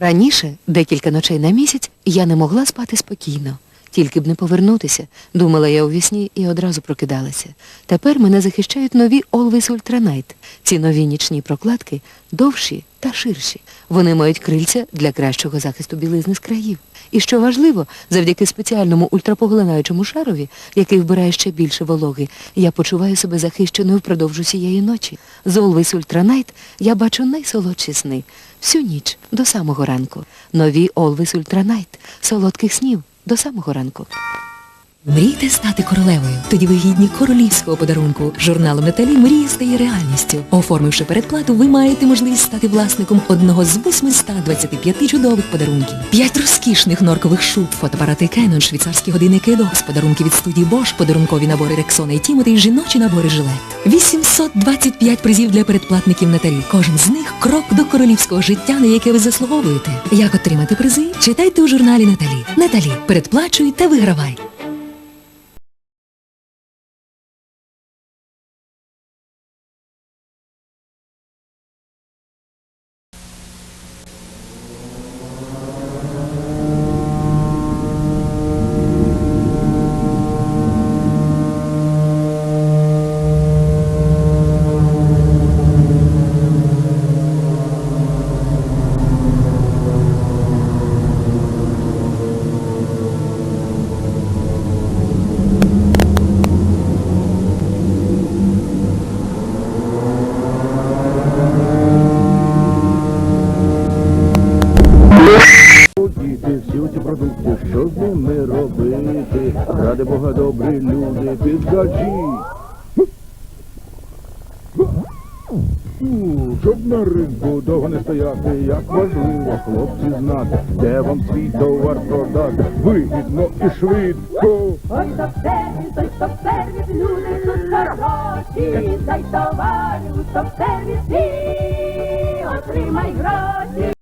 Раніше, декілька ночей на місяць, я не могла спати спокійно. Тільки б не повернутися, думала я у вісні і одразу прокидалася. Тепер мене захищають нові Always Night. Ці нові нічні прокладки довші та ширші. Вони мають крильця для кращого захисту білизни з країв. І що важливо, завдяки спеціальному ультрапоглинаючому шарові, який вбирає ще більше вологи, я почуваю себе захищеною впродовж усієї ночі. З Always Night я бачу найсолодші сни. Всю ніч до самого ранку. Нові Always Night. Солодких снів до самого ранку. Мрійте стати королевою. Тоді ви гідні королівського подарунку. Журналом Наталі мрія стає реальністю. Оформивши передплату, ви маєте можливість стати власником одного з 825 чудових подарунків. П'ять розкішних норкових шуб, фотоапарати Canon, швейцарські годинники Edos, подарунки від студії Bosch, подарункові набори Rexona і Timothy, жіночі набори жилет. 825 призів для передплатників Наталі. Кожен з них крок до королівського життя, на яке ви заслуговуєте. Як отримати призи? Читайте у журналі Наталі. Наталі, передплачуй та вигравай. Діти, всі ці продукти, що з ними робити? Ради Бога, добрі люди, підкажіть. Щоб на ринку довго не стояти, як важливо хлопці знати, де вам свій товар продати, вигідно і швидко. Ой, топ-сервіс, ой, топ-сервіс, люди тут хороші, дай товару, топ-сервіс і отримай гроші.